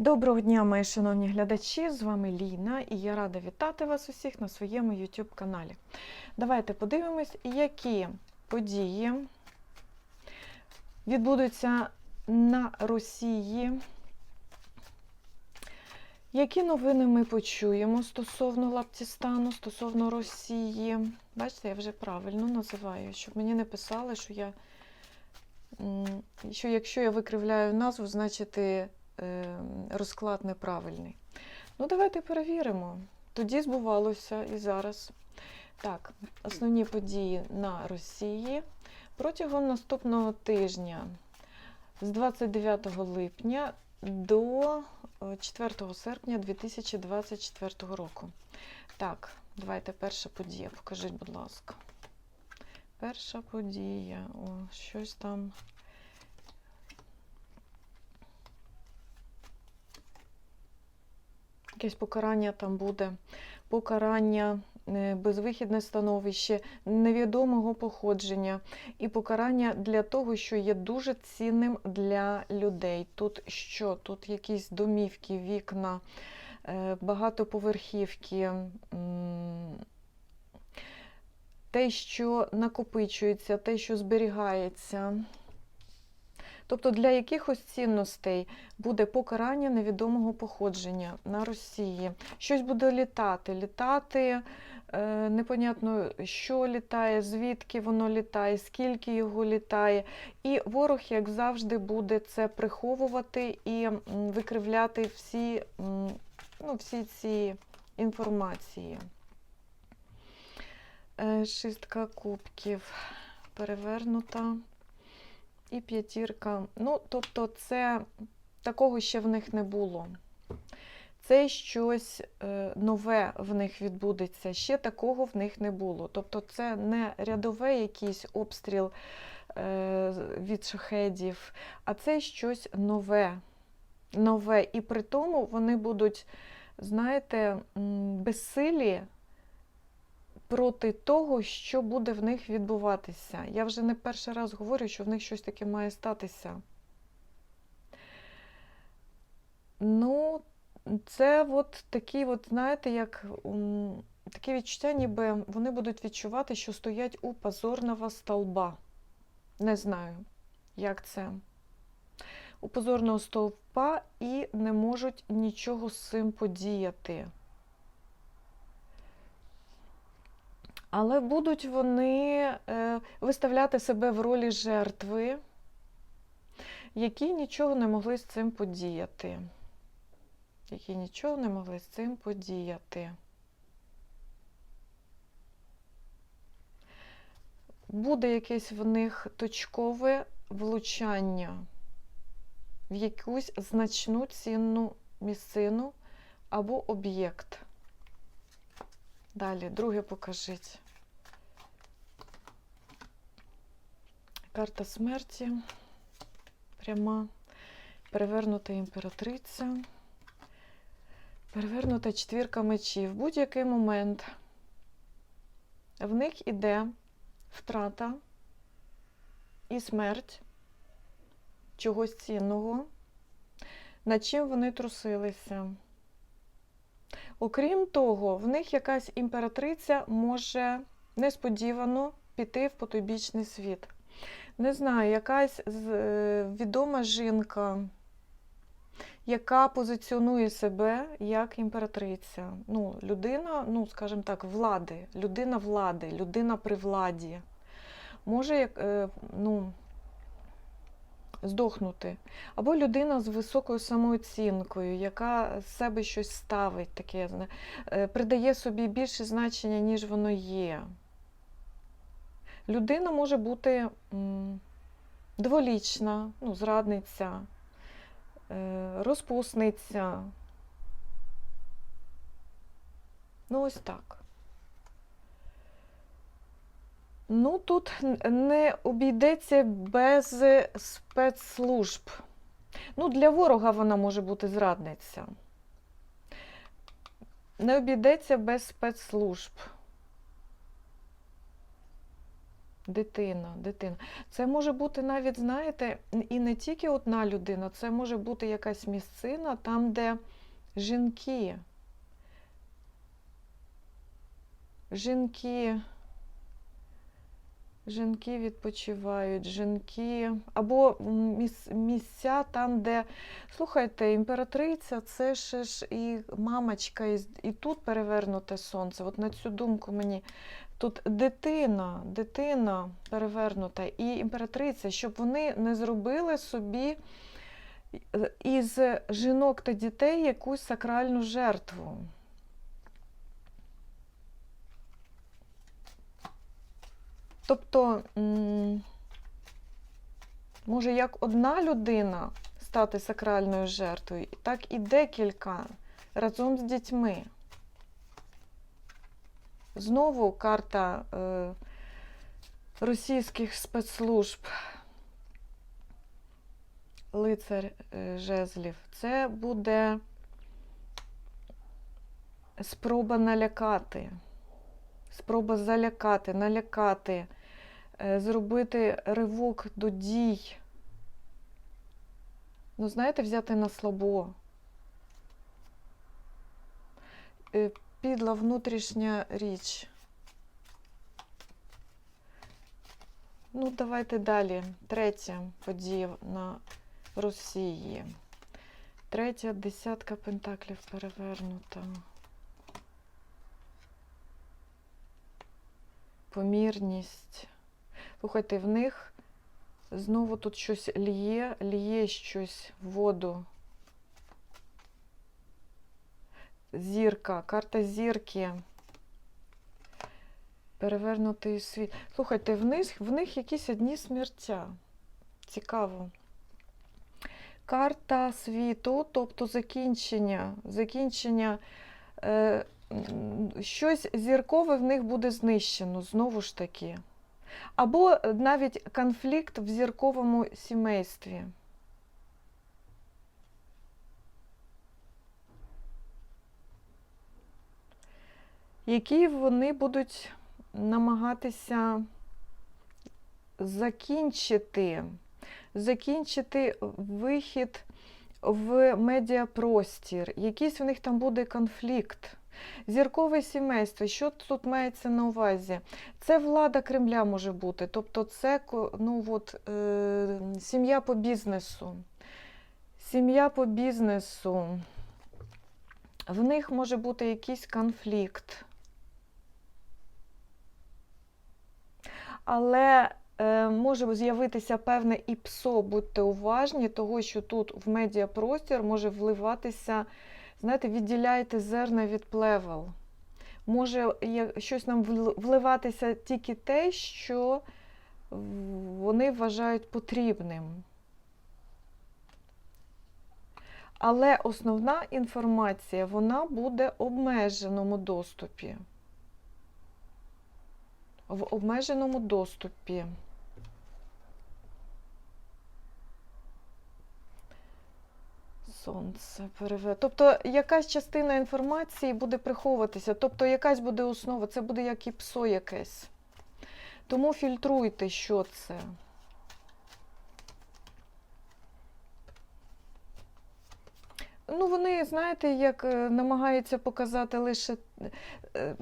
Доброго дня, мої шановні глядачі! З вами Ліна і я рада вітати вас усіх на своєму YouTube каналі. Давайте подивимось, які події відбудуться на Росії. Які новини ми почуємо стосовно Лаптістану, стосовно Росії? Бачите, я вже правильно називаю, щоб мені не писали, що я що якщо я викривляю назву, значить розклад неправильний. Ну, давайте перевіримо. Тоді збувалося і зараз. Так, основні події на Росії протягом наступного тижня з 29 липня до е, 4 серпня 2024 року. Так, давайте перша подія. Покажіть, будь ласка. Перша подія. О, щось там. Якесь покарання там буде. Покарання, е, безвихідне становище, невідомого походження і покарання для того, що є дуже цінним для людей. Тут що? Тут якісь домівки, вікна, е, багатоповерхівки, те, що накопичується, те, що зберігається. Тобто для якихось цінностей буде покарання невідомого походження на Росії. Щось буде літати. Літати е, непонятно, що літає, звідки воно літає, скільки його літає. І ворог, як завжди, буде це приховувати і викривляти всі, ну, всі ці інформації. Е, Шістка кубків перевернута. І п'ятірка. Ну, тобто, це такого ще в них не було. Це щось е, нове в них відбудеться. Ще такого в них не було. Тобто, це не рядовий якийсь обстріл е, від шахедів, а це щось нове. Нове. І при тому вони будуть, знаєте, безсилі проти того, що буде в них відбуватися. Я вже не перший раз говорю, що в них щось таке має статися. Ну, це от такі, от, знаєте, як м, таке відчуття, ніби вони будуть відчувати, що стоять у позорного столба. Не знаю, як це. У позорного стовпа і не можуть нічого з цим подіяти. Але будуть вони е, виставляти себе в ролі жертви, які нічого не могли з цим подіяти. Які нічого не могли з цим подіяти. Буде якесь в них точкове влучання в якусь значну цінну місцину або об'єкт. Далі, друге покажіть. Карта смерті. Пряма. Перевернута імператриця. Перевернута четвірка мечів. В будь-який момент в них іде втрата і смерть чогось цінного, над чим вони трусилися. Окрім того, в них якась імператриця може несподівано піти в потойбічний світ. Не знаю, якась е, відома жінка, яка позиціонує себе як імператриця. Ну, людина, ну, скажімо так, влади, людина влади, людина при владі. Може, як, е, ну, здохнути. Або людина з високою самооцінкою, яка з себе щось ставить, таке, е, придає собі більше значення, ніж воно є. Людина може бути дволічна, ну, зрадниця, е, розпусниця. Ну, ось так. Ну, тут не обійдеться без спецслужб. Ну, для ворога вона може бути зрадниця. Не обійдеться без спецслужб. Дитина, дитина. Це може бути навіть, знаєте, і не тільки одна людина, це може бути якась місцина там, де жінки. Жінки. Жінки відпочивають, жінки. Або міс- місця там, де. Слухайте, імператриця це ще ж і мамочка, і, і тут перевернуте сонце. От на цю думку мені. Тут дитина, дитина перевернута і імператриця, щоб вони не зробили собі е, із жінок та дітей якусь сакральну жертву. Тобто, може як одна людина стати сакральною жертвою, так і декілька разом з дітьми. Знову карта е, російських спецслужб. Лицар е, жезлів. Це буде спроба налякати. Спроба залякати, налякати, зробити ривок до дій. Ну, знаєте, взяти на слабо. Е, Підла внутрішня річ. Ну, давайте далі. Третя подія на Росії. Третя десятка пентаклів перевернута. Помірність. Слухайте, в них знову тут щось ліє, ліє щось в воду. Зірка, карта зірки. Перевернутий світ. Слухайте, в них, в них якісь одні смертя. Цікаво. Карта світу, тобто закінчення, закінчення. Е, щось зіркове в них буде знищено, знову ж таки. Або навіть конфлікт в зірковому сімействі. які вони будуть намагатися закінчити, закінчити вихід в медіапростір. Якийсь в них там буде конфлікт. Зіркове сімейство, що тут мається на увазі? Це влада Кремля може бути, тобто це ну, от, е, сім'я по бізнесу. Сім'я по бізнесу. В них може бути якийсь конфлікт. Але е, може з'явитися певне іпсо, будьте уважні, того, що тут в медіапростір може вливатися, знаєте, відділяйте зерна від плевел. Може щось нам вливатися тільки те, що вони вважають потрібним. Але основна інформація вона буде в обмеженому доступі. В обмеженому доступі. Сонце переве. Тобто якась частина інформації буде приховуватися, тобто якась буде основа, це буде як і псо якесь. Тому фільтруйте, що це. Ну, вони, знаєте, як е, намагаються показати лише е,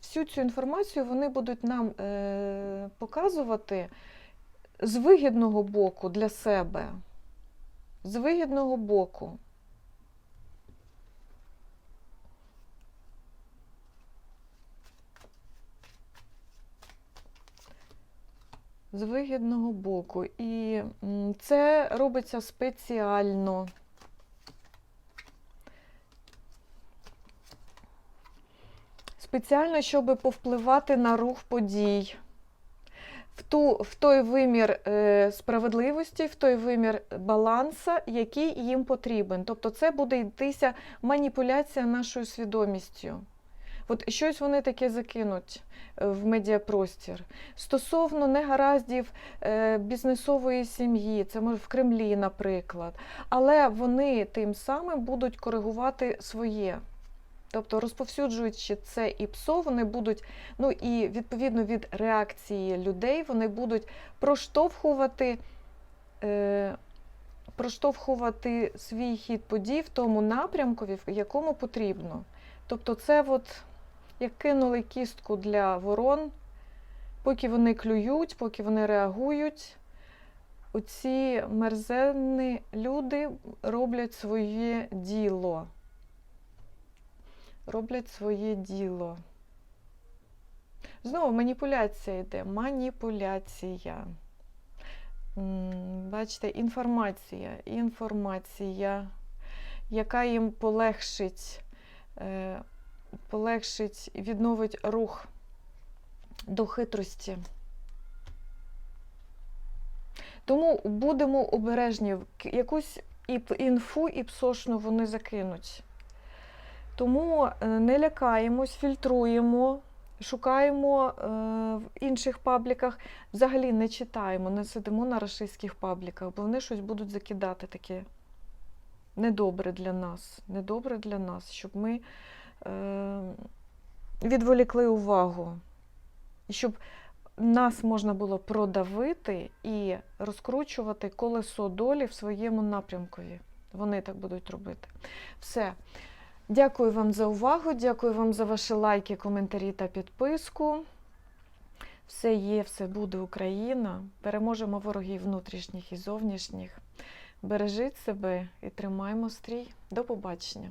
всю цю інформацію вони будуть нам е, показувати з вигідного боку для себе. З вигідного боку. З вигідного боку. І це робиться спеціально. Спеціально, щоб повпливати на рух подій. В, ту, в той вимір е, справедливості, в той вимір баланса, який їм потрібен. Тобто це буде йтися маніпуляція нашою свідомістю. От щось вони таке закинуть е, в медіапростір. Стосовно негараздів е, бізнесової сім'ї, це може в Кремлі, наприклад. Але вони тим самим будуть коригувати своє. Тобто, розповсюджуючи це ІПСО, вони будуть, ну і відповідно від реакції людей, вони будуть проштовхувати, е, проштовхувати свій хід подій в тому напрямку, в якому потрібно. Тобто, це от як кинули кістку для ворон, поки вони клюють, поки вони реагують. Оці мерзенні люди роблять своє діло. Роблять своє діло. Знову маніпуляція йде. Маніпуляція. Бачите, інформація. Інформація, яка їм полегшить, е, полегшить, відновить рух до хитрості. Тому будемо обережні. Якусь іп- інфу іпсошну вони закинуть. Тому е, не лякаємось, фільтруємо, шукаємо е, в інших пабліках. Взагалі не читаємо, не сидимо на рашистських пабліках, бо вони щось будуть закидати таке недобре для нас. Недобре для нас, щоб ми е, відволікли увагу. І щоб нас можна було продавити і розкручувати колесо долі в своєму напрямкові. Вони так будуть робити. Все. Дякую вам за увагу, дякую вам за ваші лайки, коментарі та підписку. Все є, все буде Україна. Переможемо ворогів внутрішніх і зовнішніх. Бережіть себе і тримаймо стрій. До побачення!